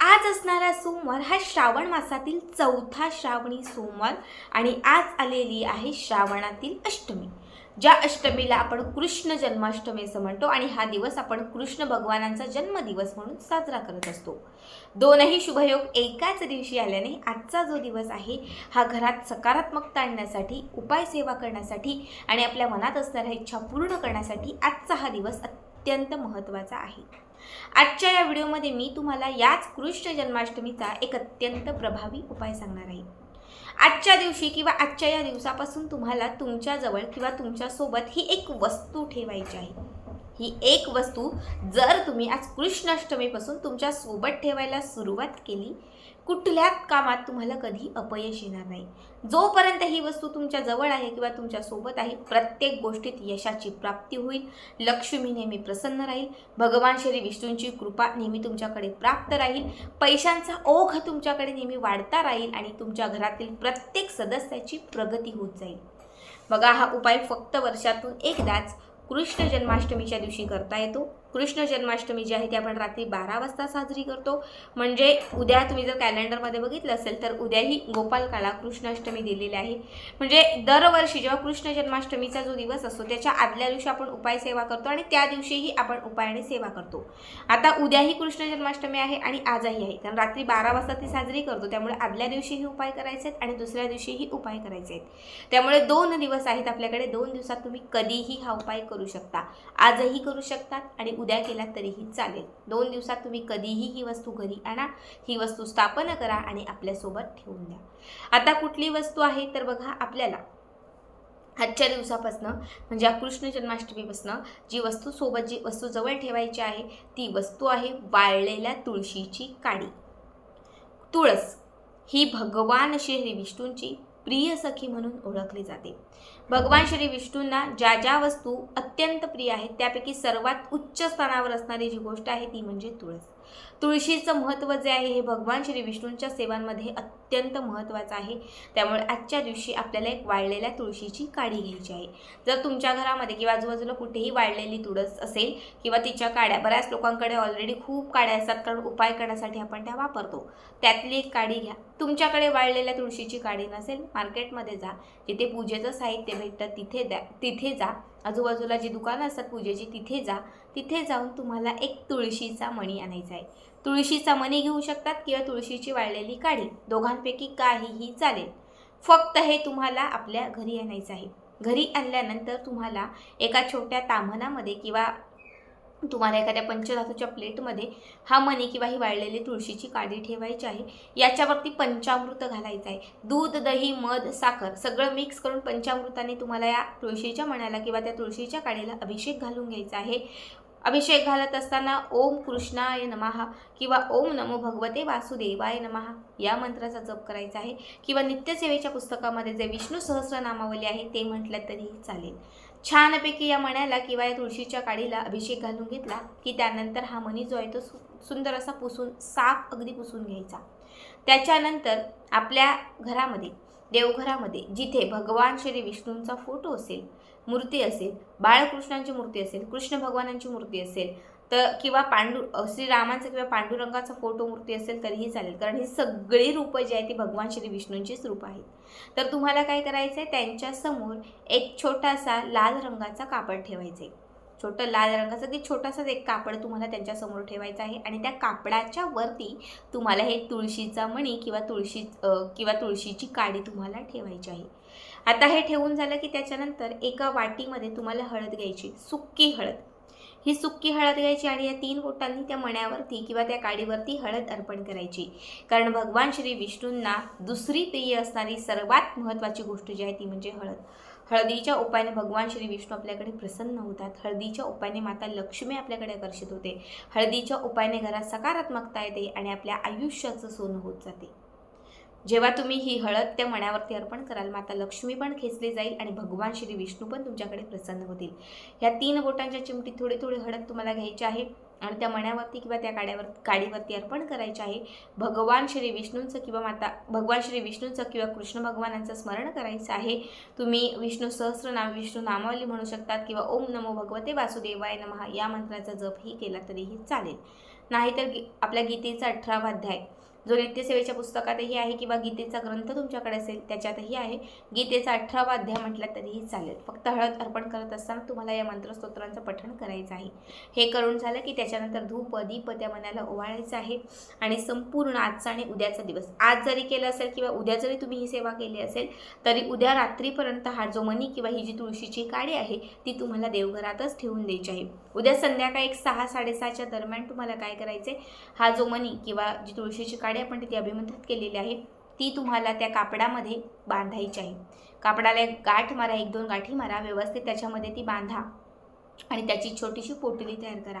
आज असणारा सोमवार हा श्रावण मासातील चौथा श्रावणी सोमवार आणि आज आलेली आहे श्रावणातील अष्टमी. ज्या अष्टमीला आपण कृष्ण जन्माष्टमी असं म्हणतो आणि हा दिवस आपण कृष्ण भगवानांचा जन्मदिवस म्हणून साजरा करत असतो. दोनही शुभयोग एकाच दिवशी आल्याने आजचा जो दिवस आहे हा घरात सकारात्मकता आणण्यासाठी उपाय सेवा करण्यासाठी आणि आपल्या मनात असणाऱ्या इच्छा पूर्ण करण्यासाठी आजचा हा दिवस अत्यंत महत्त्वाचा आहे. आजच्या या व्हिडिओमध्ये मी तुम्हाला याच कृष्ण जन्माष्टमीचा एक अत्यंत प्रभावी उपाय सांगणार आहे. आजच्या दिवशी किंवा आजच्या या दिवसापासून तुम्हाला तुमच्याजवळ किंवा तुमच्यासोबत ही एक वस्तू ठेवायची आहे. ही एक वस्तू जर तुम्ही आज कृष्णाष्टमीपासून तुमच्यासोबत ठेवायला सुरुवात केली कुठल्याच कामात तुम्हाला कधी अपयश येणार नाही? जोपर्यंत ही वस्तू तुमच्या जवळ आहे किंवा तुमच्यासोबत आहे प्रत्येक गोष्टीत यशाची प्राप्ती होईल लक्ष्मी नेहमी प्रसन्न राहील भगवान श्री विष्णूंची कृपा नेहमी तुमच्याकडे प्राप्त राहील पैशांचा ओघ तुमच्याकडे नेहमी वाढता राहील आणि तुमच्या घरातील प्रत्येक सदस्याची प्रगती होत जाईल. बघा हा उपाय फक्त वर्षातून एकदाच कृष्ण जन्माष्टमीच्या दिवशी करता येतो. कृष्ण जन्माष्टमी जी आहे ती आपण रात्री बारा वाजता साजरी करतो. म्हणजे उद्या तुम्ही जर कॅलेंडरमध्ये बघितलं असेल तर उद्याही गोपालकाला कृष्णाष्टमी दिलेली आहे. म्हणजे दरवर्षी जेव्हा कृष्ण जन्माष्टमीचा जो दिवस असतो त्याच्या आदल्या दिवशी आपण उपाय सेवा करतो आणि त्या दिवशीही आपण उपाय आणि सेवा करतो. आता उद्याही कृष्ण जन्माष्टमी आहे आणि आजही आहे. कारण रात्री बारा वाजता ती साजरी करतो त्यामुळे आदल्या दिवशीही उपाय करायचे आहेत आणि दुसऱ्या दिवशीही उपाय करायचे आहेत त्यामुळे दोन दिवस आहेत आपल्याकडे दोन दिवसात तुम्ही कधीही हा उपाय करू शकता. आजही करू शकतात आणि उद्या केलात तरीही चालेल. दोन दिवसात तुम्ही कधीही ही वस्तू घरी आणा ही वस्तू स्थापन करा आणि आपल्यासोबत ठेवून द्या. आता कुठली वस्तू आहे तर बघा आपल्याला. आजच्या दिवसापासनं म्हणजे कृष्ण जन्माष्टमीपासनं जी वस्तू सोबत जी वस्तू जवळ ठेवायची आहे ती वस्तू आहे वाळलेल्या तुळशीची काडी. तुळस ही भगवान श्री विष्णूंची प्रिय सखी म्हणून ओळखली जाते. भगवान श्री विष्णूंना ज्या ज्या वस्तू अत्यंत प्रिय आहेत त्यापैकी सर्वात उच्च स्थानावर असणारी जी गोष्ट आहे ती म्हणजे तुळस. तुळशीचं महत्त्व जे आहे हे भगवान श्री विष्णूंच्या सेवांमध्ये अत्यंत महत्त्वाचं आहे. त्यामुळे आजच्या दिवशी आपल्याला एक वाळलेल्या तुळशीची काडी घ्यायची आहे. जर तुमच्या घरामध्ये किंवा आजूबाजूला कुठेही वाळलेली तुळस असेल किंवा तिच्या काड्या बऱ्याच लोकांकडे ऑलरेडी खूप काड्या असतात कारण उपाय करण्यासाठी आपण त्या वापरतो. त्यातली एक काडी घ्या. तुमच्याकडे वाळलेल्या तुळशीची काडी नसेल मार्केटमध्ये जा. जिथे पूजेचं साहित्य भेटतं तिथे द्या तिथे जा. आजूबाजूला जी दुकानं असतात पूजेची तिथे जा. तिथे जाऊन तुम्हाला एक तुळशीचा मणी आणायचा आहे. तुळशीचा मणी घेऊ शकतात किंवा तुळशीची वाळलेली काढी दोघांपैकी काहीही चालेल. फक्त हे तुम्हाला आपल्या घरी आणायचं आहे. घरी आणल्यानंतर तुम्हाला एका छोट्या ताम्हणामध्ये किंवा तुम्हाला एखाद्या पंचधातूच्या प्लेटमध्ये हा मणी किंवा ही वाळलेली तुळशीची काडी ठेवायची आहे. याच्यावरती पंचामृत घालायचं आहे. दूध दही मध साखर सगळं मिक्स करून पंचामृताने तुम्हाला या तुळशीच्या मण्याला किंवा त्या तुळशीच्या काडीला अभिषेक घालून घ्यायचा आहे. अभिषेक घालत असताना ओम कृष्णाय नमहा किंवा ओम नमो भगवते वासुदेवाय नमहा या मंत्राचा जप करायचा आहे. किंवा नित्यसेवेच्या पुस्तकामध्ये जे विष्णू सहस्रनामावली आहे ते म्हटलं तरीही चालेल. छानपैकी या मण्याला किंवा या तुळशीच्या काडीला अभिषेक घालून घेतला की त्यानंतर हा मणी जो आहे तो सु सुंदर असा पुसून साफ अगदी पुसून घ्यायचा. त्याच्यानंतर आपल्या घरामध्ये देवघरामध्ये जिथे भगवान श्री विष्णूंचा फोटो असेल मूर्ती असेल बाळकृष्णांची मूर्ती असेल कृष्ण भगवानांची मूर्ती असेल तर किंवा पांडू श्रीरामांचा किंवा पांडुरंगाचा फोटो मूर्ती असेल तरीही चालेल. कारण ही सगळी रूपं जी आहेत ती भगवान श्री विष्णूंचीच रूप आहेत. तर तुम्हाला काय करायचं आहे त्यांच्यासमोर एक छोटासा लाल रंगाचा कापड ठेवायचा आहे छोटं लाल रंगाचं की छोटासाच एक कापड तुम्हाला त्यांच्यासमोर ठेवायचं आहे. आणि त्या कापडाच्या वरती तुम्हाला हे तुळशीचा मणी किंवा तुळशी किंवा तुळशीची काडी तुम्हाला ठेवायची आहे. आता हे ठेवून झालं की त्याच्यानंतर एका वाटीमध्ये तुम्हाला हळद घ्यायची सुक्की हळद. ही सुक्की हळद घ्यायची आणि या तीन बोटांनी त्या मण्यावरती किंवा त्या काडीवरती हळद अर्पण करायची. कारण भगवान श्री विष्णूंना दुसरी प्रिय असणारी सर्वात महत्त्वाची गोष्ट जी आहे ती म्हणजे हळद. हळदीच्या उपायाने भगवान श्री विष्णू आपल्याकडे प्रसन्न होतात. हळदीच्या उपायाने माता लक्ष्मी आपल्याकडे आकर्षित होते. हळदीच्या उपायाने घरात सकारात्मकता येते आणि आपल्या आयुष्याचं सोनं होत जाते. जेव्हा तुम्ही ही हळद त्या मण्यावरती अर्पण कराल माता लक्ष्मी पण खेचली जाईल आणि भगवान श्री विष्णू पण तुमच्याकडे प्रसन्न होतील. ह्या तीन बोटांच्या चिमटीत थोडी थोडी हळद तुम्हाला घ्यायची आहे आणि त्या मण्यावरती किंवा त्या काड्यावर काडीवरती अर्पण करायचे आहे. भगवान श्री विष्णूंचं किंवा माता भगवान श्री विष्णूंचं किंवा कृष्ण भगवानांचं स्मरण करायचं आहे. तुम्ही विष्णू सहस्रनाम विष्णू नामावली म्हणू शकतात किंवा ओम नमो भगवते वासुदेवाय नमः या मंत्राचा जपही केला तरीही चालेल. नाहीतर गी आपल्या गीतेचा अठरावा अध्याय. जो नित्यसेवेच्या पुस्तकातही आहे किंवा गीतेचा ग्रंथ तुमच्याकडे असेल त्याच्यातही आहे. गीतेचा अठरावा अध्याय म्हटला तरीही चालेल. फक्त हळद अर्पण करत असताना तुम्हाला या मंत्रस्तोत्रांचं पठण करायचं आहे. हे करून झालं की त्याच्यानंतर धूप दीप त्या मनाला ओवाळायचं आहे आणि संपूर्ण आजचा आणि उद्याचा दिवस. आज जरी केलं असेल किंवा उद्या जरी तुम्ही ही सेवा केली असेल तरी उद्या रात्रीपर्यंत हा जो मनी किंवा ही जी तुळशीची काडी आहे ती तुम्हाला देवघरातच ठेवून द्यायची आहे. उद्या संध्याकाळी एक सहा साडेसहाच्या दरम्यान तुम्हाला काय करायचे हा जो मनी किंवा जी तुळशीची काडी आपण तिथे अभिमंत्रित केलेली आहे. ती तुम्हाला त्या कापडामध्ये बांधायची आहे. कापडाला एक गाठ मारा एक दोन गाठी मारा व्यवस्थित त्याच्यामध्ये ती बांधा. आणि त्याची छोटीशी पोटली तयार करा.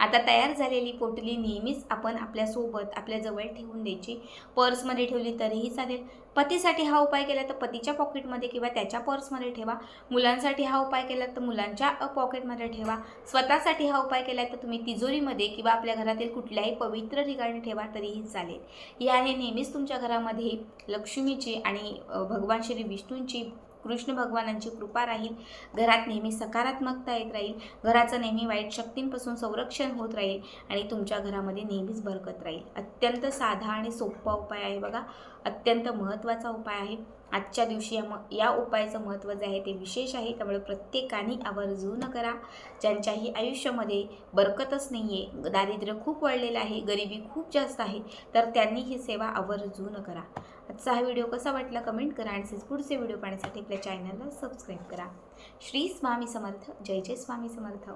आता तयार झालेली पोटली नेहमीच आपण आपल्यासोबत आपल्याजवळ ठेवून द्यायची. पर्समध्ये ठेवली तरीही चालेल. पतीसाठी हा उपाय केला तर पतीच्या पॉकेटमध्ये किंवा त्याच्या पर्समध्ये ठेवा. मुलांसाठी हा उपाय केला तर मुलांच्या पॉकेटमध्ये ठेवा. स्वतःसाठी हा उपाय केला तर तुम्ही तिजोरीमध्ये किंवा आपल्या घरातील कुठल्याही पवित्र ठिकाणी ठेवा तरीही चालेल. याने नेहमीच तुमच्या घरामध्ये लक्ष्मीची आणि भगवान श्री विष्णूंची कृष्ण भगवानांची कृपा राहील. घरात नेहमी सकारात्मकता येत राहील. घराचं नेहमी वाईट शक्तींपासून संरक्षण होत राहील आणि तुमच्या घरामध्ये नेहमीच बरकत राहील. अत्यंत साधा आणि सोपा उपाय आहे बघा. अत्यंत महत्त्वाचा उपाय आहे. आजच्या दिवशी या म या उपायाचं महत्त्व जे आहे ते विशेष आहे. त्यामुळे प्रत्येकाने आवर्जून करा. ज्यांच्याही आयुष्यामध्ये बरकतच नाही आहे दारिद्र्य खूप वाढलेलं आहे गरिबी खूप जास्त आहे तर त्यांनी ही सेवा आवर्जून करा. आजचा हा व्हिडिओ कसा वाटला कमेंट करा आणि तसेच पुढचे व्हिडिओ पाहण्यासाठी आपल्या चॅनलला सबस्क्राईब करा. श्री स्वामी समर्थ. जय जय स्वामी समर्थ.